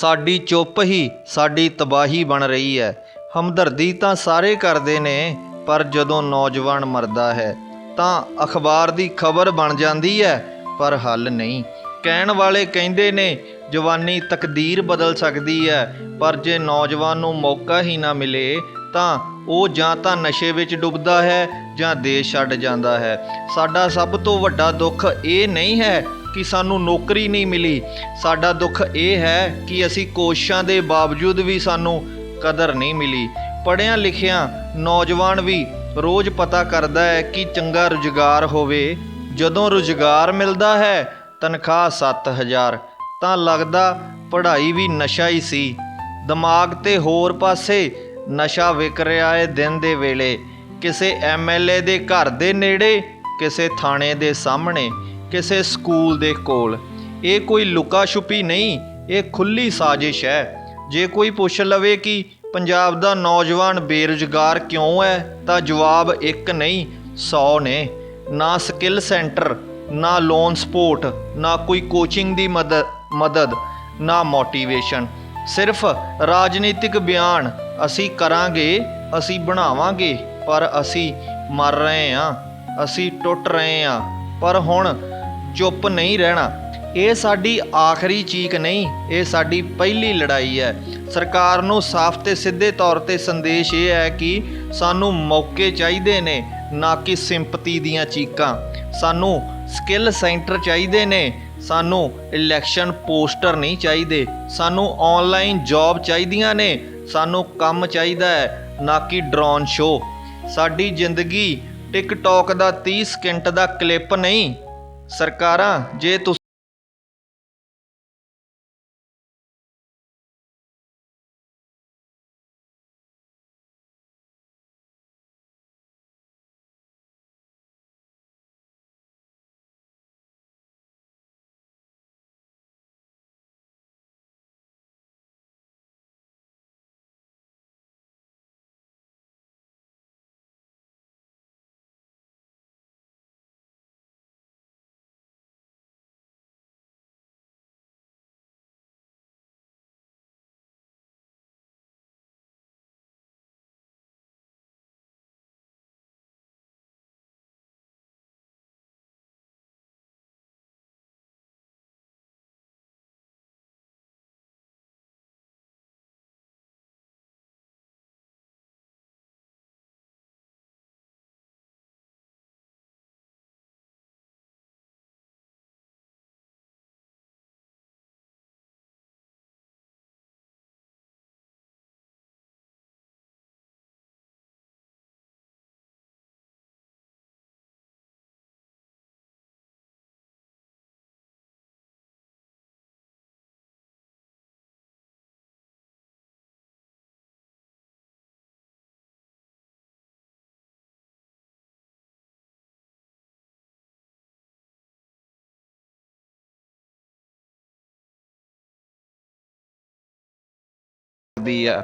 ਸਾਡੀ ਚੁੱਪ ਹੀ ਸਾਡੀ ਤਬਾਹੀ ਬਣ ਰਹੀ ਹੈ। ਹਮਦਰਦੀ ਤਾਂ ਸਾਰੇ ਕਰਦੇ ਨੇ, ਪਰ ਜਦੋਂ ਨੌਜਵਾਨ ਮਰਦਾ ਹੈ, ਤਾਂ ਅਖਬਾਰ ਦੀ ਖਬਰ ਬਣ ਜਾਂਦੀ ਹੈ, ਪਰ ਹੱਲ ਨਹੀਂ। ਕਹਿਣ ਵਾਲੇ ਕਹਿੰਦੇ ਨੇ, ਜਵਾਨੀ ਤਕਦੀਰ ਬਦਲ ਸਕਦੀ ਹੈ, ਪਰ ਜੇ ਨੌਜਵਾਨ ਨੂੰ ਮੌਕਾ ਹੀ ਨਾ ਮਿਲੇ, ਤਾਂ ਉਹ ਜਾਂ ਤਾਂ ਨਸ਼ੇ ਵਿੱਚ ਡੁੱਬਦਾ ਹੈ ਜਾਂ ਦੇਸ਼ ਛੱਡ ਜਾਂਦਾ ਹੈ। ਸਾਡਾ ਸਭ ਤੋਂ ਵੱਡਾ ਦੁੱਖ ਇਹ ਨਹੀਂ ਹੈ ਕਿ ਸਾਨੂੰ ਨੌਕਰੀ ਨਹੀਂ ਮਿਲੀ। ਸਾਡਾ ਦੁੱਖ ਇਹ ਹੈ ਕਿ ਅਸੀਂ ਕੋਸ਼ਿਸ਼ਾਂ ਦੇ ਬਾਵਜੂਦ ਵੀ ਸਾਨੂੰ ਕਦਰ ਨਹੀਂ ਮਿਲੀ। ਪੜ੍ਹਿਆਂ ਲਿਖਿਆਂ ਨੌਜਵਾਨ ਵੀ ਰੋਜ਼ ਪਤਾ ਕਰਦਾ ਹੈ ਕਿ ਚੰਗਾ ਰੁਜ਼ਗਾਰ ਹੋਵੇ। ਜਦੋਂ ਰੁਜ਼ਗਾਰ ਮਿਲਦਾ ਹੈ, ਤਨਖਾਹ 7000 ਤਾਂ ਲੱਗਦਾ ਪੜ੍ਹਾਈ ਵੀ ਨਸ਼ਾ ਹੀ ਸੀ। ਦਿਮਾਗ ਤੇ ਹੋਰ ਪਾਸੇ ਨਸ਼ਾ ਵਿਕ ਰਿਹਾ ਹੈ ਦਿਨ ਦੇ ਵੇਲੇ। ਕਿਸੇ ਐਮਐਲਏ ਦੇ ਘਰ ਦੇ ਨੇੜੇ, ਕਿਸੇ ਥਾਣੇ ਦੇ ਸਾਹਮਣੇ। ਕਿਸੇ ਸਕੂਲ ਦੇ ਕੋਲ। ਇਹ ਕੋਈ ਲੁਕਾ ਛੁਪੀ ਨਹੀਂ, ਇਹ ਖੁੱਲੀ ਸਾਜ਼ਿਸ਼ ਹੈ। ਜੇ ਕੋਈ ਪੁੱਛ ਲਵੇ ਕਿ ਪੰਜਾਬ ਦਾ ਨੌਜਵਾਨ ਬੇਰੁਜ਼ਗਾਰ ਕਿਉਂ ਹੈ, ਤਾਂ ਜਵਾਬ ਇੱਕ ਨਹੀਂ 100 ਨੇ। ਨਾ ਸਕਿੱਲ ਸੈਂਟਰ, ਨਾ ਲੋਨ ਸਪੋਰਟ, ਨਾ ਕੋਈ ਕੋਚਿੰਗ ਦੀ ਮਦਦ ਮਦਦ, ਨਾ ਮੋਟੀਵੇਸ਼ਨ। ਸਿਰਫ ਰਾਜਨੀਤਿਕ ਬਿਆਨ, ਅਸੀਂ ਕਰਾਂਗੇ, ਅਸੀਂ ਬਣਾਵਾਂਗੇ, ਪਰ ਅਸੀਂ ਮਰ ਰਹੇ ਹਾਂ, ਅਸੀਂ ਟੁੱਟ ਰਹੇ ਹਾਂ। ਪਰ ਹੁਣ ਚੁੱਪ ਨਹੀਂ ਰਹਿਣਾ। ਇਹ ਸਾਡੀ ਆਖਰੀ ਚੀਕ ਨਹੀਂ, ਇਹ ਸਾਡੀ ਪਹਿਲੀ ਲੜਾਈ ਹੈ। ਸਰਕਾਰ ਨੂੰ ਸਾਫ਼ ਤੇ ਸਿੱਧੇ ਤੌਰ ਤੇ ਸੰਦੇਸ਼ ਇਹ ਹੈ ਕਿ ਸਾਨੂੰ ਮੌਕੇ ਚਾਹੀਦੇ ਨੇ, ਨਾ ਕਿ ਸਿੰਪਤੀ ਦੀਆਂ ਚੀਕਾਂ। ਸਾਨੂੰ ਸਕਿੱਲ ਸੈਂਟਰ ਚਾਹੀਦੇ ਨੇ, ਸਾਨੂੰ ਇਲੈਕਸ਼ਨ ਪੋਸਟਰ ਨਹੀਂ ਚਾਹੀਦੇ। ਸਾਨੂੰ ਆਨਲਾਈਨ ਜੌਬ ਚਾਹੀਦੀਆਂ ਨੇ, ਸਾਨੂੰ ਕੰਮ ਚਾਹੀਦਾ ਹੈ, ਨਾ ਕਿ ਡਰੋਨ ਸ਼ੋ ਸਾਡੀ ਜ਼ਿੰਦਗੀ ਟਿਕਟੌਕ ਦਾ 30 ਸਕਿੰਟ ਦਾ ਕਲਿੱਪ ਨਹੀਂ। ਸਰਕਾਰਾਂ ਜੇ ਤੁਸੀਂ ਦੀ ਆ